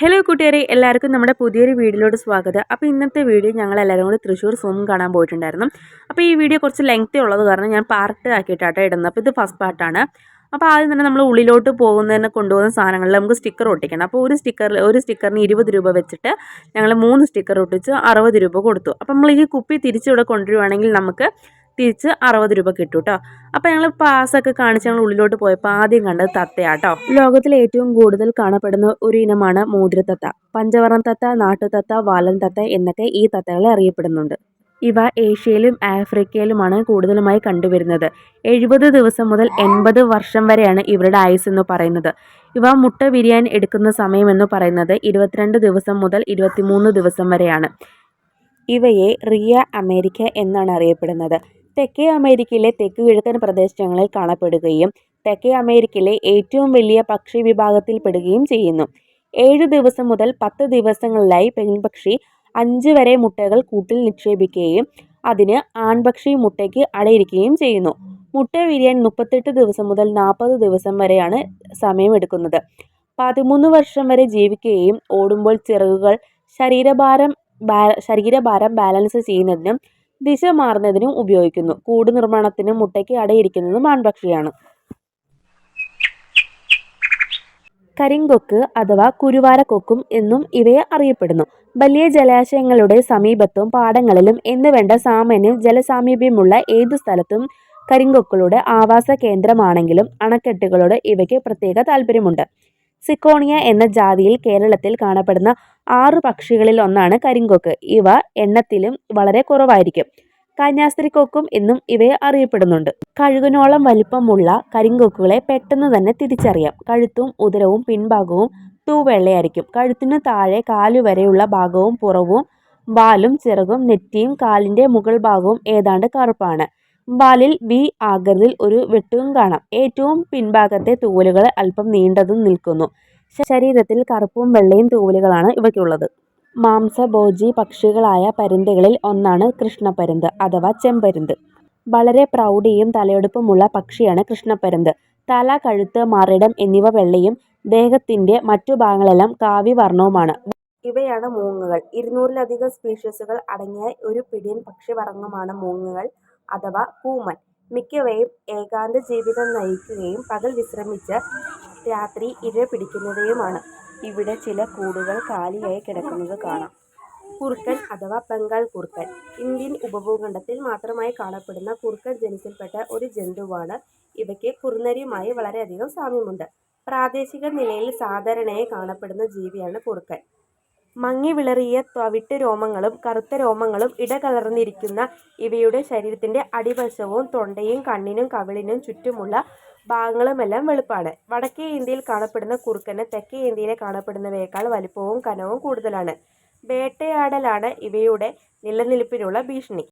Hello കൂട്ടുകാരെ എല്ലാവർക്കും നമ്മുടെ പുതിയൊരു വീഡിയോയിലോട്ട് സ്വാഗതം. അപ്പോൾ ഇന്നത്തെ വീഡിയോ ഞങ്ങൾ എല്ലാവരും കൂടി തൃശ്ശൂർ സൂം കാണാൻ പോയിട്ടുണ്ടായിരുന്നു. അപ്പോൾ ഈ വീഡിയോ കുറച്ച് ലെങ്ത്തി ഉള്ളത് കാരണം ഞാൻ പാർട്ട് ആക്കിയിട്ടാട്ടോ ഇടുന്നത്. അപ്പോൾ ഇത് ഫസ്റ്റ് പാർട്ടാണ് അപ്പോൾ ആദ്യം തന്നെ നമ്മൾ ഉള്ളിലോട്ട് പോകുന്നതിന് കൊണ്ടുപോകുന്ന സാധനങ്ങളിൽ നമുക്ക് സ്റ്റിക്കർ ഒട്ടിക്കണം. അപ്പോൾ ഒരു സ്റ്റിക്കറിൽ ഒരു സ്റ്റിക്കറിന് ഇരുപത് രൂപ വെച്ചിട്ട് ഞങ്ങൾ മൂന്ന് സ്റ്റിക്കർ ഒട്ടിച്ച് അറുപത് രൂപ കൊടുത്തു. അപ്പോൾ നമ്മൾ ഈ കുപ്പി തിരിച്ചിവിടെ കൊണ്ടുവരുവാണെങ്കിൽ നമുക്ക് തിരിച്ച് അറുപത് രൂപ കിട്ടും കേട്ടോ അപ്പോൾ ഞങ്ങൾ പാസ്സൊക്കെ കാണിച്ച് ഞങ്ങൾ ഉള്ളിലോട്ട് പോയപ്പോൾ ആദ്യം കണ്ടത് തത്തയാട്ടോ ലോകത്തിൽ ഏറ്റവും കൂടുതൽ കാണപ്പെടുന്ന ഒരു ഇനമാണ് മോതിരത്തത്ത. പഞ്ചവർണ തത്ത നാട്ടുതത്ത വാലൻ തത്ത എന്നൊക്കെ ഈ തത്തകളെ അറിയപ്പെടുന്നുണ്ട്. ഇവ ഏഷ്യയിലും ആഫ്രിക്കയിലുമാണ് കൂടുതലുമായി കണ്ടുവരുന്നത്. എഴുപത് ദിവസം മുതൽ എൺപത് വർഷം വരെയാണ് ഇവരുടെ ആയുസ് എന്ന് പറയുന്നത്. ഇവ മുട്ട വിരിയാൻ എടുക്കുന്ന സമയം എന്ന് പറയുന്നത് ഇരുപത്തിരണ്ട് ദിവസം മുതൽ ഇരുപത്തിമൂന്ന് ദിവസം വരെയാണ്. ഇവയെ റിയ അമേരിക്ക എന്നാണ് അറിയപ്പെടുന്നത്. തെക്കേ അമേരിക്കയിലെ തെക്ക് കിഴക്കൻ പ്രദേശങ്ങളിൽ കാണപ്പെടുകയും തെക്കേ അമേരിക്കയിലെ ഏറ്റവും വലിയ പക്ഷി വിഭാഗത്തിൽപ്പെടുകയും ചെയ്യുന്നു. ഏഴ് ദിവസം മുതൽ പത്ത് ദിവസങ്ങളിലായി പെൺപക്ഷി അഞ്ച് വരെ മുട്ടകൾ കൂട്ടിൽ നിക്ഷേപിക്കുകയും അതിന് ആൺപക്ഷി മുട്ടയ്ക്ക് അടയിരിക്കുകയും ചെയ്യുന്നു. മുട്ട വിരിയാൻ മുപ്പത്തെട്ട് ദിവസം മുതൽ നാൽപ്പത് ദിവസം വരെയാണ് സമയമെടുക്കുന്നത്. പതിമൂന്ന് വർഷം വരെ ജീവിക്കുകയും ഓടുമ്പോൾ ചിറകുകൾ ശരീരഭാരം ശരീരഭാരം ബാലൻസ് ചെയ്യുന്നതിനും ദിശ മാറുന്നതിനും ഉപയോഗിക്കുന്നു. കൂട് നിർമ്മാണത്തിനും മുട്ടയ്ക്ക് അടയിരിക്കുന്നതും ആൺപക്ഷിയാണ്. കരിങ്കൊക്ക് അഥവാ കുരുവാരക്കൊക്കും എന്നും ഇവയെ അറിയപ്പെടുന്നു. വലിയ ജലാശയങ്ങളുടെ സമീപത്തും പാടങ്ങളിലും എന്നുവേണ്ട സാമാന്യം ജലസാമീപ്യമുള്ള ഏത് സ്ഥലത്തും കരിങ്കൊക്കുകളുടെ ആവാസ കേന്ദ്രമാണെങ്കിലും അണക്കെട്ടുകളോട് ഇവയ്ക്ക് പ്രത്യേക താല്പര്യമുണ്ട് സിക്കോണിയ എന്ന ജാതിയിൽ കേരളത്തിൽ കാണപ്പെടുന്ന ആറ് പക്ഷികളിൽ ഒന്നാണ് കരിങ്കൊക്ക്. ഇവ എണ്ണത്തിലും വളരെ കുറവായിരിക്കും. കന്യാസ്ത്രീ കൊക്കും എന്നും ഇവയെ അറിയപ്പെടുന്നുണ്ട്. കഴുകനോളം വലിപ്പമുള്ള കരിങ്കൊക്കുകളെ പെട്ടെന്ന് തന്നെ തിരിച്ചറിയാം. കഴുത്തും ഉദരവും പിൻഭാഗവും തൂവെള്ളയായിരിക്കും. കഴുത്തിനു താഴെ കാലുവരെയുള്ള ഭാഗവും പുറവും വാലും ചിറകും നെറ്റിയും കാലിന്റെ മുകൾ ഭാഗവും ഏതാണ്ട് കറുപ്പാണ്. വാലിൽ വി ആകൃതിയിൽ ഒരു വെട്ടും കാണാം. ഏറ്റവും പിൻഭാഗത്തെ തൂവലുകൾ അല്പം നീണ്ടതും നിൽക്കുന്നു. ശരീരത്തിൽ കറുപ്പും വെള്ളയും തൂവലുകളാണ് ഇവയ്ക്കുള്ളത്. മാംസഭോജി പക്ഷികളായ പരുന്തുകളിൽ ഒന്നാണ് കൃഷ്ണപരുന്ത് അഥവാ ചെമ്പരുന്ത്. വളരെ പ്രൗഢിയും തലയെടുപ്പുമുള്ള പക്ഷിയാണ് കൃഷ്ണപരുന്ത്. തല കഴുത്ത് മറിടം എന്നിവ വെള്ളയും ദേഹത്തിന്റെ മറ്റു ഭാഗങ്ങളെല്ലാം കാവ്യവർണവുമാണ്. ഇവയാണ് മൂങ്ങകൾ. ഇരുന്നൂറിലധികം സ്പീഷീസുകൾ അടങ്ങിയ ഒരു പിടിയൻ പക്ഷിവർഗമാണ് മൂങ്ങകൾ. അഥവാ കൂമൻ. മിക്കവയും ഏകാന്ത ജീവിതം നയിക്കുകയും പകൽ വിശ്രമിച്ച് രാത്രി ഇര പിടിക്കുന്നവയുമാണ്. ഇവിടെ ചില കൂടുകൾ കാലിയായി കിടക്കുന്നത് കാണാം. കുറുക്കൻ അഥവാ ബംഗാൾ കുറുക്കൻ. ഇന്ത്യൻ ഉപഭൂഖണ്ഡത്തിൽ മാത്രമായി കാണപ്പെടുന്ന കുറുക്കൻ ജനസിൽപ്പെട്ട ഒരു ജന്തുവാണ്. ഇവയ്ക്ക് കുറുനരിയുമായി വളരെയധികം സാമ്യമുണ്ട്. പ്രാദേശിക നിലയിൽ സാധാരണയായി കാണപ്പെടുന്ന ജീവിയാണ് കുറുക്കൻ. മങ്ങി വിളറിയ തവിട്ട് രോമങ്ങളും കറുത്ത രോമങ്ങളും ഇടകലർന്നിരിക്കുന്ന ഇവയുടെ ശരീരത്തിന്റെ അടിവശവും തൊണ്ടയും കണ്ണിനും കവിളിനും ചുറ്റുമുള്ള ഭാഗങ്ങളുമെല്ലാം വെളുപ്പാണ്. വടക്കേ ഇന്ത്യയിൽ കാണപ്പെടുന്ന കുറുക്കന് തെക്കേ ഇന്ത്യയിലെ കാണപ്പെടുന്നവയേക്കാൾ വലിപ്പവും കനവും കൂടുതലാണ്. വേട്ടയാടലാണ് ഇവയുടെ നിലനിൽപ്പിനുള്ള ഭീഷണി.